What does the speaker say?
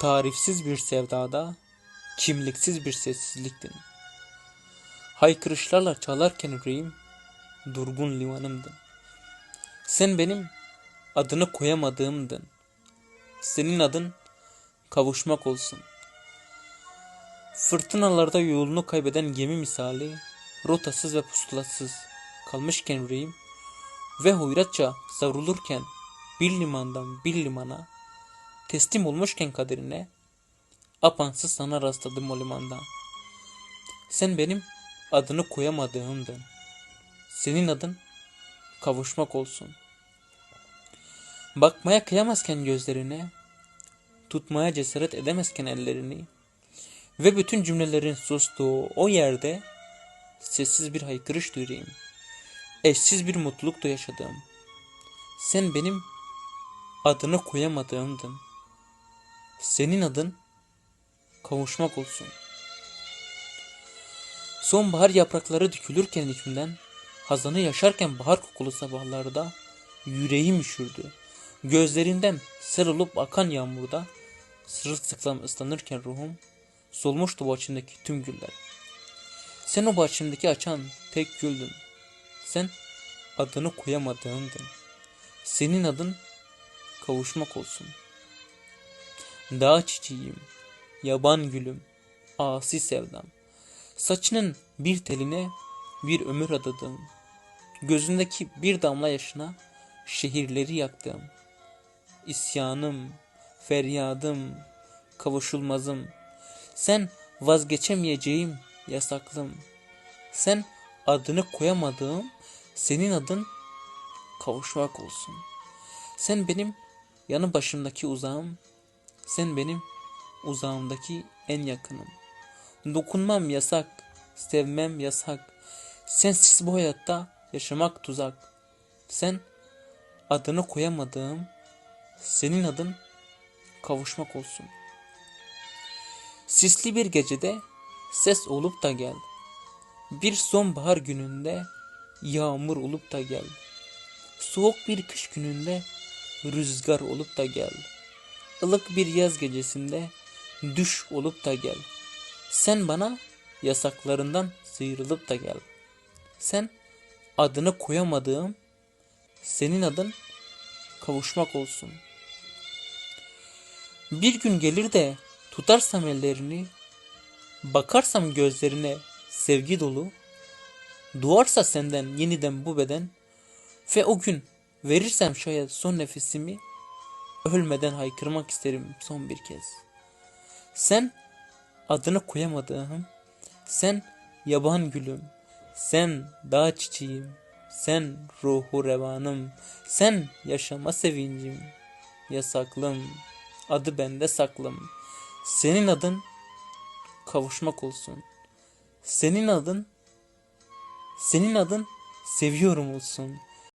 Tarifsiz bir sevdada, kimliksiz bir sessizliktin. Haykırışlarla çalarken yüreğim, durgun limanımdın. Sen benim adını koyamadığımdın. Senin adın kavuşmak olsun. Fırtınalarda yolunu kaybeden gemi misali, rotasız ve pusulasız kalmışken yüreğim ve hoyratça savrulurken bir limandan bir limana, teslim olmuşken kaderine, apansız sana rastladım o limanda. Sen benim adını koyamadığımdın. Senin adın kavuşmak olsun. Bakmaya kıyamazken gözlerine, tutmaya cesaret edemezken ellerini ve bütün cümlelerin sustuğu o yerde sessiz bir haykırış duyayım. Eşsiz bir mutlulukla yaşadığım. Sen benim adını koyamadığımdın. Senin adın kavuşmak olsun. Sonbahar yaprakları dökülürken içimden, hazanı yaşarken bahar kokulu sabahlarda yüreğim üşürdü. Gözlerinden olup akan yağmurda sırılsıklam ıslanırken ruhum solmuştu bahçemdeki tüm güller. Sen o bahçemdeki açan tek güldün. Sen adını koyamadığımdın. Senin adın kavuşmak olsun. Dağ çiçeğim, yaban gülüm, asi sevdam. Saçının bir teline bir ömür adadım. Gözündeki bir damla yaşına şehirleri yaktım. İsyanım, feryadım, kavuşulmazım. Sen vazgeçemeyeceğim yasaklım. Sen adını koyamadığım senin adın kavuşmak olsun. Sen benim yanı başımdaki uzağım. Sen benim uzağımdaki en yakınım. Dokunmam yasak, sevmem yasak. Sensiz bu hayatta yaşamak tuzak. Sen adını koyamadığım senin adın kavuşmak olsun. Sisli bir gecede ses olup da gel. Bir sonbahar gününde yağmur olup da gel. Soğuk bir kış gününde rüzgar olup da gel. Ilık bir yaz gecesinde düş olup da gel. Sen bana yasaklarından sıyrılıp da gel. Sen adını koyamadığım senin adın kavuşmak olsun. Bir gün gelir de tutarsam ellerini, bakarsam gözlerine sevgi dolu, doğarsa senden yeniden bu beden ve o gün verirsem şayet son nefesimi, ölmeden haykırmak isterim son bir kez. Sen adını koyamadığım, sen yaban gülüm, sen dağ çiçeğim, sen ruhu revanım, sen yaşama sevincim, yasaklım, adı bende saklım. Senin adın kavuşmak olsun. Senin adın, senin adın seviyorum olsun.''